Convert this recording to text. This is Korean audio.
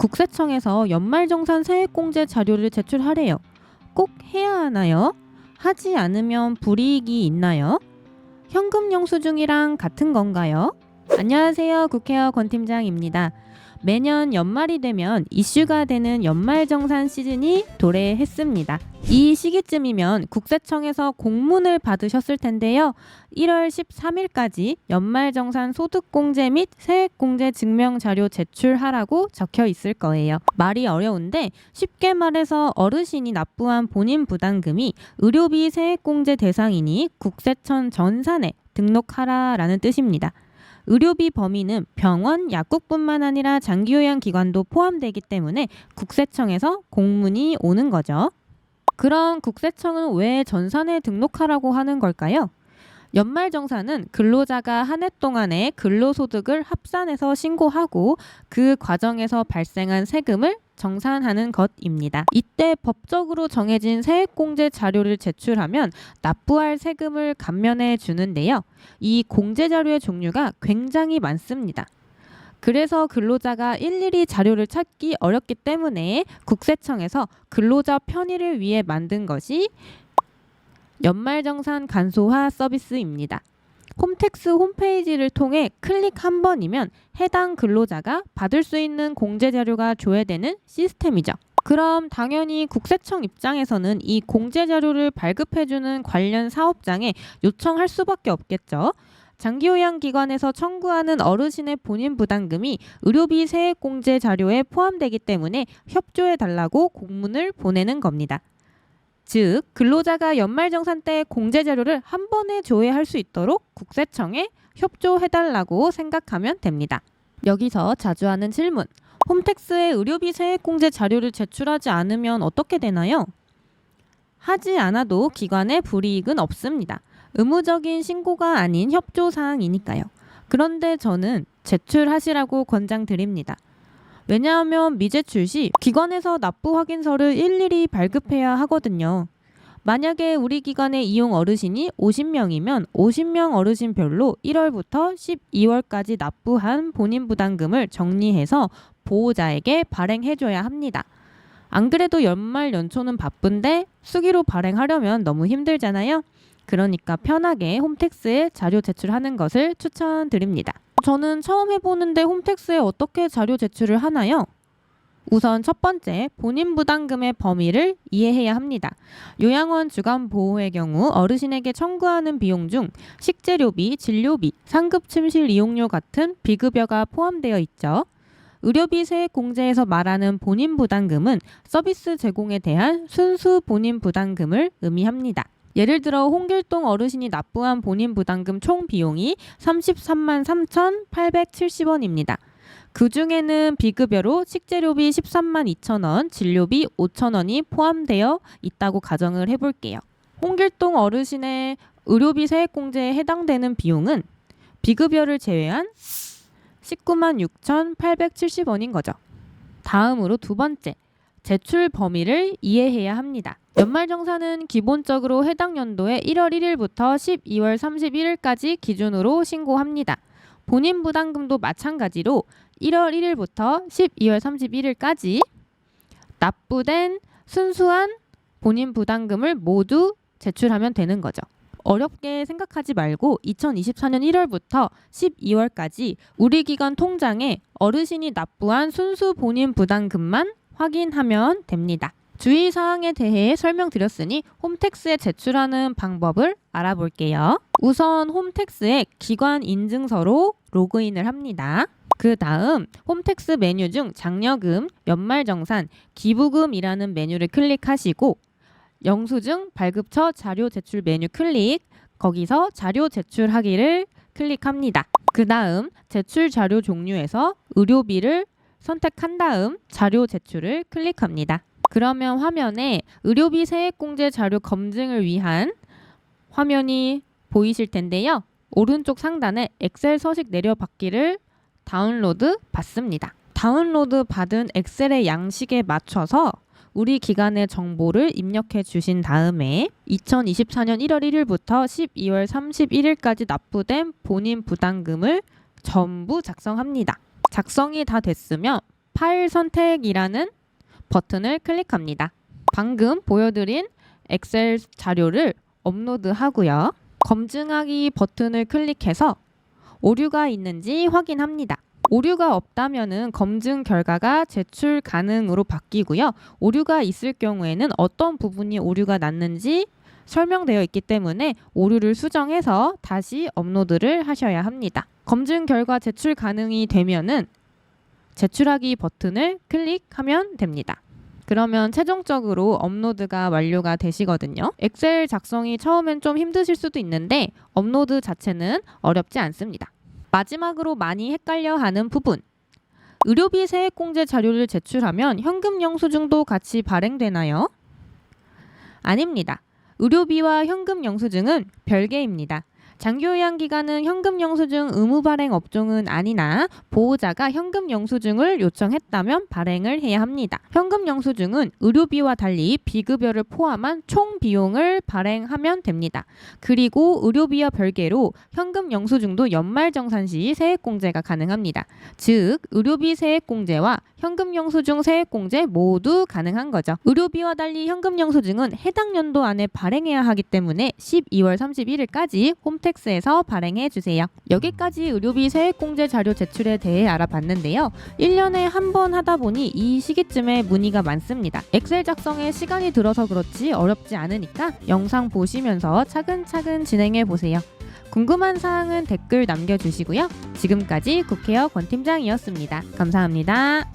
국세청에서 연말정산 세액공제 자료를 제출하래요. 꼭 해야 하나요? 하지 않으면 불이익이 있나요? 현금 영수증이랑 같은 건가요? 안녕하세요. 국회의원 권 팀장입니다. 매년 연말이 되면 이슈가 되는 연말정산 시즌이 도래했습니다. 이 시기쯤이면 국세청에서 공문을 받으셨을 텐데요. 1월 13일까지 연말정산 소득공제 및 세액공제 증명 자료 제출하라고 적혀 있을 거예요. 말이 어려운데 쉽게 말해서 어르신이 납부한 본인 부담금이 의료비 세액공제 대상이니 국세청 전산에 등록하라라는 뜻입니다. 의료비 범위는 병원, 약국뿐만 아니라 장기요양 기관도 포함되기 때문에 국세청에서 공문이 오는 거죠. 그럼 국세청은 왜 전산에 등록하라고 하는 걸까요? 연말정산은 근로자가 한 해 동안의 근로소득을 합산해서 신고하고 그 과정에서 발생한 세금을 정산하는 것입니다. 이때 법적으로 정해진 세액공제 자료를 제출하면 납부할 세금을 감면해 주는데요. 이 공제 자료의 종류가 굉장히 많습니다. 그래서 근로자가 일일이 자료를 찾기 어렵기 때문에 국세청에서 근로자 편의를 위해 만든 것이 연말정산 간소화 서비스입니다. 홈택스 홈페이지를 통해 클릭 한 번이면 해당 근로자가 받을 수 있는 공제 자료가 조회되는 시스템이죠. 그럼 당연히 국세청 입장에서는 이 공제 자료를 발급해주는 관련 사업장에 요청할 수밖에 없겠죠. 장기요양 기관에서 청구하는 어르신의 본인 부담금이 의료비 세액 공제 자료에 포함되기 때문에 협조해 달라고 공문을 보내는 겁니다. 즉 근로자가 연말정산 때 공제 자료를 한 번에 조회할 수 있도록 국세청에 협조해달라고 생각하면 됩니다. 여기서 자주 하는 질문. 홈택스에 의료비 세액공제 자료를 제출하지 않으면 어떻게 되나요? 하지 않아도 기관에 불이익은 없습니다. 의무적인 신고가 아닌 협조 사항이니까요. 그런데 저는 제출하시라고 권장드립니다. 왜냐하면 미제출 시 기관에서 납부 확인서를 일일이 발급해야 하거든요. 만약에 우리 기관의 이용 어르신이 50명이면 50명 어르신별로 1월부터 12월까지 납부한 본인 부담금을 정리해서 보호자에게 발행해줘야 합니다. 안 그래도 연말 연초는 바쁜데 수기로 발행하려면 너무 힘들잖아요. 그러니까 편하게 홈택스에 자료 제출하는 것을 추천드립니다. 저는 처음 해보는데 홈택스에 어떻게 자료 제출을 하나요? 우선 첫 번째, 본인 부담금의 범위를 이해해야 합니다. 요양원 주간 보호의 경우 어르신에게 청구하는 비용 중 식재료비, 진료비, 상급 침실 이용료 같은 비급여가 포함되어 있죠. 의료비 세액 공제에서 말하는 본인 부담금은 서비스 제공에 대한 순수 본인 부담금을 의미합니다. 예를 들어 홍길동 어르신이 납부한 본인 부담금 총 비용이 33만 3,870원입니다. 그 중에는 비급여로 식재료비 13만 2천 원, 진료비 5천 원이 포함되어 있다고 가정을 해볼게요. 홍길동 어르신의 의료비 세액공제에 해당되는 비용은 비급여를 제외한 19만 6,870원인 거죠. 다음으로 두 번째, 제출 범위를 이해해야 합니다. 연말정산은 기본적으로 해당 연도의 1월 1일부터 12월 31일까지 기준으로 신고합니다. 본인 부담금도 마찬가지로 1월 1일부터 12월 31일까지 납부된 순수한 본인 부담금을 모두 제출하면 되는 거죠. 어렵게 생각하지 말고 2024년 1월부터 12월까지 우리 기관 통장에 어르신이 납부한 순수 본인 부담금만 확인하면 됩니다. 주의 사항에 대해 설명드렸으니 홈택스에 제출하는 방법을 알아볼게요. 우선 홈택스에 기관 인증서로 로그인을 합니다. 그 다음 홈택스 메뉴 중 장려금, 연말정산, 기부금이라는 메뉴를 클릭하시고 영수증 발급처 자료 제출 메뉴 클릭 거기서 자료 제출하기를 클릭합니다. 그 다음 제출 자료 종류에서 의료비를 선택한 다음 자료 제출을 클릭합니다. 그러면 화면에 의료비 세액공제 자료 검증을 위한 화면이 보이실 텐데요. 오른쪽 상단에 엑셀 서식 내려받기를 다운로드 받습니다. 다운로드 받은 엑셀의 양식에 맞춰서 우리 기관의 정보를 입력해 주신 다음에 2024년 1월 1일부터 12월 31일까지 납부된 본인 부담금을 전부 작성합니다. 작성이 다 됐으면 파일 선택이라는 버튼을 클릭합니다. 방금 보여드린 엑셀 자료를 업로드하고요. 검증하기 버튼을 클릭해서 오류가 있는지 확인합니다. 오류가 없다면은 검증 결과가 제출 가능으로 바뀌고요. 오류가 있을 경우에는 어떤 부분이 오류가 났는지 설명되어 있기 때문에 오류를 수정해서 다시 업로드를 하셔야 합니다. 검증 결과 제출 가능이 되면은 제출하기 버튼을 클릭하면 됩니다. 그러면 최종적으로 업로드가 완료가 되시거든요. 엑셀 작성이 처음엔 좀 힘드실 수도 있는데 업로드 자체는 어렵지 않습니다. 마지막으로 많이 헷갈려 하는 부분. 의료비 세액공제 자료를 제출하면 현금 영수증도 같이 발행되나요? 아닙니다. 의료비와 현금 영수증은 별개입니다. 장기요양 기간은 현금 영수증 의무 발행 업종은 아니나 보호자가 현금 영수증을 요청했다면 발행을 해야 합니다. 현금 영수증은 의료비와 달리 비급여를 포함한 총 비용을 발행하면 됩니다. 그리고 의료비와 별개로 현금 영수증도 연말 정산 시 세액공제가 가능합니다. 즉 의료비 세액공제와 현금 영수증 세액공제 모두 가능한 거죠. 의료비와 달리 현금 영수증은 해당 연도 안에 발행해야 하기 때문에 12월 31일까지 홈택스에서 발행해 주세요. 여기까지 의료비 세액공제 자료 제출에 대해 알아봤는데요. 1년에 한 번 하다 보니 이 시기쯤에 문의가 많습니다. 엑셀 작성에 시간이 들어서 그렇지 어렵지 않으니까 영상 보시면서 차근차근 진행해 보세요. 궁금한 사항은 댓글 남겨주시고요. 지금까지 국회어 권 팀장이었습니다. 감사합니다.